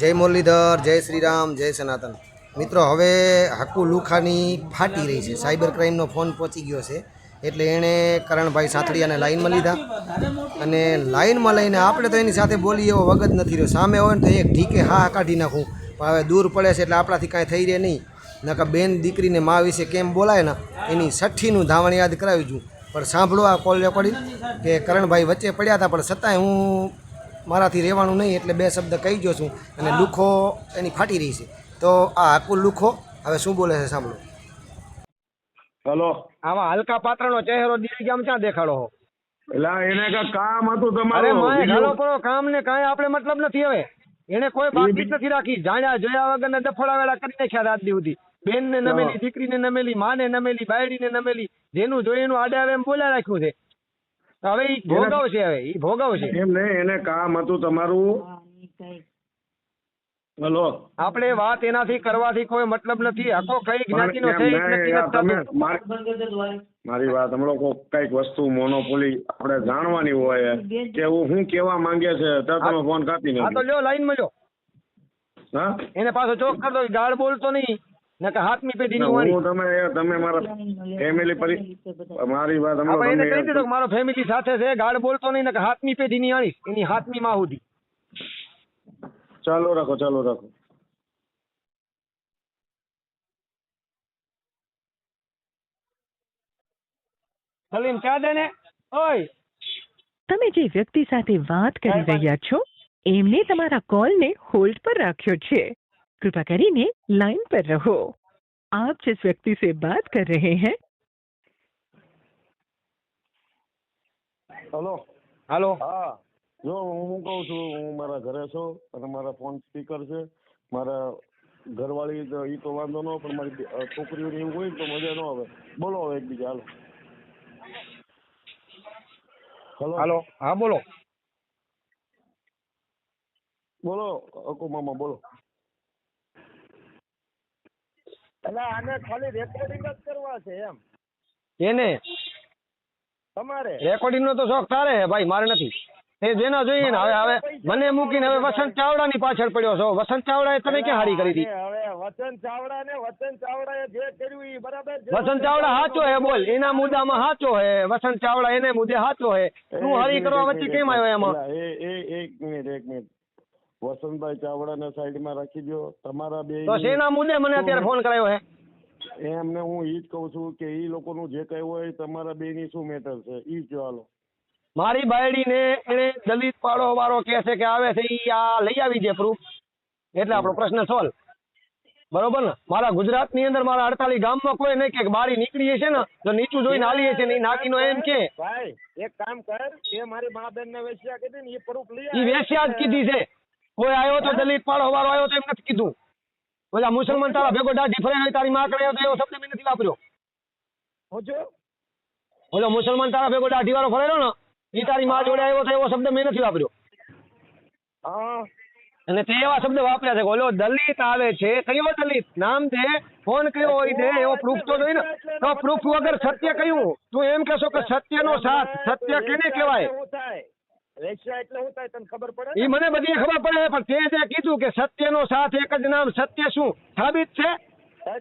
જય મુરલીધર, જય શ્રીરામ, જય સનાતન. મિત્રો, હવે હાકુ લુખાની ફાટી રહી છે. સાયબર ક્રાઇમનો ફોન પહોંચી ગયો છે. એટલે એણે કરણભાઈ સાંથડિયાને લાઈનમાં લીધા. અને લાઈનમાં લઈને આપણે તો એની સાથે બોલીએ એવો વગત નથી રહ્યો. સામે હોય ને તો એક ઢીકે હા કાઢી નાખું. પણ હવે દૂર પડે છે એટલે આપણાથી કાંઈ થઈ રહે નહીં. નકર બેન દીકરીને મા વિશે કેમ બોલાય ને, એની છઠ્ઠીનું ધાવણ યાદ કરાવી છું પણ સાંભળો આ કોલ રેકોર્ડિંગ, કે કરણભાઈ વચ્ચે પડ્યા હતા, પણ છતાંય હું મારાથી રહેવાનું નહીં એટલે બે શબ્દ કહી ગયો છું અને લુખો એની ફાટી રહી છે. તો આ આકુલ લુખો હવે શું બોલે છે સાંભળો. હલો. આવા હલકા પાત્રનો ચહેરો દીદી ગામ ક્યાં દેખાડો હો? એટલે એને કામ હતું તમારે? માય બીજું- ઘાલો કામ ને કાંઈ આપણે મતલબ નથી હવે. એને કોઈ બાકી નથી રાખી. જાણ્યા જોયા વગર ને દફડાવેલા કરી નાખ્યા રાત દી સુધી. બેન ને નમેલી દીકરી ને નમેલી માને નમેલી બાયડીને નમેલી જેનું જોઈ એનું આડે આવે એમ બોલ્યા રાખ્યું છે. હવે ઈ ભોગવશે હવે ઈ ભોગવશે. એમ નહીં એને કામ હતું તમારું. હલો. આપણે વાત એનાથી કરવાથી કોઈ મતલબ નથી. આખો કઈ જ્ઞાતિનો છે. મારી- વાત હમણો કોક કંઈક વસ્તુ મોનોપોલી આપણે જાણવાની હોય કે હું શું કેવા માંગે છે તો તમે ફોન કાપી હા તો લ્યો લાઈનમાં લ્યો. હા? એને પાછો ચોક કરતો ગાળ બોલતો નહીં. નકર હાથમી પેઢીની ના, વાણી. હું તમે તમે મારા ફેમિલી પર મારી વાત હમણો આપણે એને કહી દીધો કે મારો ફેમિલી સાથે છે ગાળ બોલતો નહીં નકર હાથમી પેઢીની આણી એની હાથમી માં સુધી ચાલો રાખો ચાલો રાખો. સલીમ ચા દે ને? ઓય. તમે જે વ્યક્તિ સાથે વાત કરી રહ્યા છો એમને તમારા કોલને હોલ્ડ પર રાખ્યો છે. कृपा કરીને લાઈન પર રહો आप जिस व्यक्ति से बात कर रहे हैं હેલો હાલો હા જો હું કહું છું હું મારા ઘરે છું અને મારા ફોન સ્પીકર છે મારા ઘરવાળી તો એ તો વાંધો ન પણ મારી છોકરીઓને એવું હોય તો મજા ન આવે બોલો હવે એકબીજા હાલો હલો હાલો હા બોલો બોલો અકુ મામા બોલો એટલે આને ખાલી રેકોર્ડિંગ જ કરવા છે એમ. એને? તમારે? રેકોર્ડિંગ નો તો શોખ તારે હે ભાઈ મારે નથી. એ જેના જોઈએ ને હવે હવે મને મૂકીને હવે વસંત ચાવડા ની પાછળ પડ્યો છો. વસંત ચાવડા એ તમે ક્યાં હારી કરી હતી? હવે વસંત ચાવડા ને વસંત ચાવડા એ જે કર્યું એ બરાબર વસંત ચાવડા હાચો હે બોલ. એના મુદ્દામાં હાચો હે. વસંત ચાવડા એને મુદ્દે હાચો હે. તું હારી કરવા વચ્ચે કેમ આવ્યો એમાં? એ એ એક મિનિટ એક મિનિટ. વસંતભાઈ ચાવડાને સાઈડમાં રાખી દો તમારા બે તો શેના મુદ્દે મને અત્યારે ફોન કરાયો હે. એમને હું ઈ જ કહું છું કે ઈ લોકોનું જે કઈ હોય તમારા બેની શું મેટર છે? ઈ જ હાલો. મારી બાયડીને એને દલિત પાડો વાળો કહે છે કે આવે છે ઈ આ લઈ આવી છે પ્રૂફ એટલે આપણો પ્રશ્ન સોલ્વ બરોબર ને? મારા ગુજરાતની અંદર મારા અડતાલીસ ગામમાં કોઈ નહીં કે બારી નીકળીએ છે ને તો નીચું જોઈને હાલીએ છે ને નાકી નો એમ કે. ભાઈ એક કામ કર એ મારી મા બેન ને વેશ્યા કીધી ને એ પ્રૂફ લઈ ઈ વેશ્યા જ કીધી છે. કોઈ આવ્યો તો દલિત પાડો વાળો આવ્યો તો એમ નથી કીધું. બોલા મુસલમાન તારા ભેગો દાઢી ફરે હોય તારી માં કરે તો એવો શબ્દ મેં નથી વાપર્યો. બોલો મુસલમાન તારા ભેગો દાઢી વાળો ફરેલો ને એ તારી માં જોડે આવ્યો તો એવો શબ્દ મેં નથી વાપર્યો. અને તે એવા શબ્દ વાપર્યા છે બોલો દલિત આવે છે કયો દલિત? નામ છે ફોન કયો હોય છે એવો પ્રૂફ તો જોઈ ને. તો પ્રૂફ વગર સત્ય કયું? તું એમ કહેશો કે સત્યનો સાથ સત્ય કેને કહેવાય? શું એટલે શું થાય તને ખબર પડે એ મને બધી ખબર પડે પણ તે જે કીધું કે સત્યનો સાથ એક જ નામ સત્ય શું? સાબિત છે? એ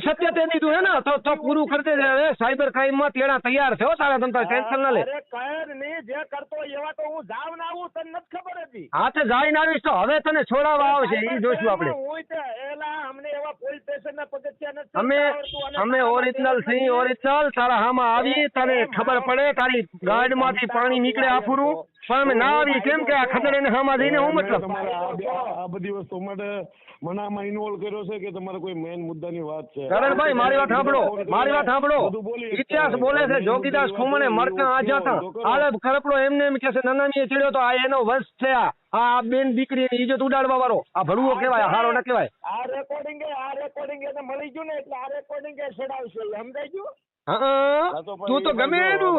સત્ય તે દીધું હે ને? તો તો પૂરું કરી હવે સાયબર ક્રાઇમમાં તેડા તૈયાર છે હો તારા તંત્ર ટેન્શન ના લે. અરે નહીં જે કરતો એવા તો હું જાવ ના આવું તને નથી ખબર હતી હા તો જઈને આવીશ તો હવે તને છોડાવવા આવશે એ જોઈશું આપણે. હું તે અમને એવા પોલીસ સ્ટેશન ના પગથિયા નથી અમે અમે ઓરિજિનલ સિંહ ઓરિજિનલ તારા હામાં આવી તને ખબર પડે તારી પાણી નીકળે આફુરું પણ ના આવી કેમ કે આ ખતરે હામાં જઈને હું મતલબ? આ બધી વસ્તુ માટે મનામાં ઇન્વોલ્વ કર્યો છે કે તમારે કોઈ મેન મુદ્દાની વાત છે? કરણભાઈ મારી વાત સાંભળો મારી વાત સાંભળો. ઇતિહાસ બોલે છે જોગીદાસ ખુમણે મરકા આજા હતા આલે ખરપડો એમને એમ કે છે નનામીએ ચડ્યો તો આ એનો વંશ છે આ આ બેન દીકરી એની ઇજ્જત ઉડાડવા વાળો. આ ભડવો કહેવાય હારો ન કહેવાય. આ રેકોર્ડિંગ આ રેકોર્ડિંગ એને મળી ગયું ને એટલે આ રેકોર્ડિંગ એ છોડાવશે. સમજાઈ ગયું? તું તો ગમે એનું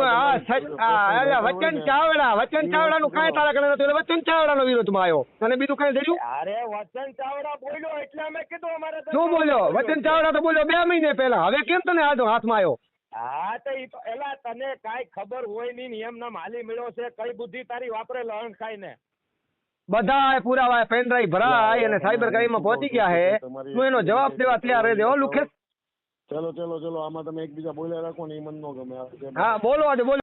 વચન ચાવડા વચન ચાવડાનું કાંઈ તારા કને નતું ચાવડા નો વિરોધમાં આવ્યો તને બીજું કઈ દેજું અરે વચન ચાવડા બોલ્યો એટલે અમે કીધું અમારે શું બોલ્યો? વચન ચાવડા તો બોલ્યો બે મહિને પહેલા. હવે કેમ તને હાથ હાથમાં આવ્યો? હા તો ઈ તો એલા તને કાંઈ ખબર હોય નહીં એમ નામ હાલી મળ્યો છે કઈ બુદ્ધિ તારી વાપરે લહણ ખાઈને ને. ન બધા પુરાવા પેન ડ્રાઈવ ભરાય અને સાયબર ક્રાઇમમાં પહોંચી ગયા છે હું એનો જવાબ દેવા તૈયાર રહેજો હો લુખેશ. ચલો ચલો ચલો, આમાં તમે એકબીજા બોલ્યા રાખો ને એ મને ન ગમે. હા, બોલો આજે, બોલો.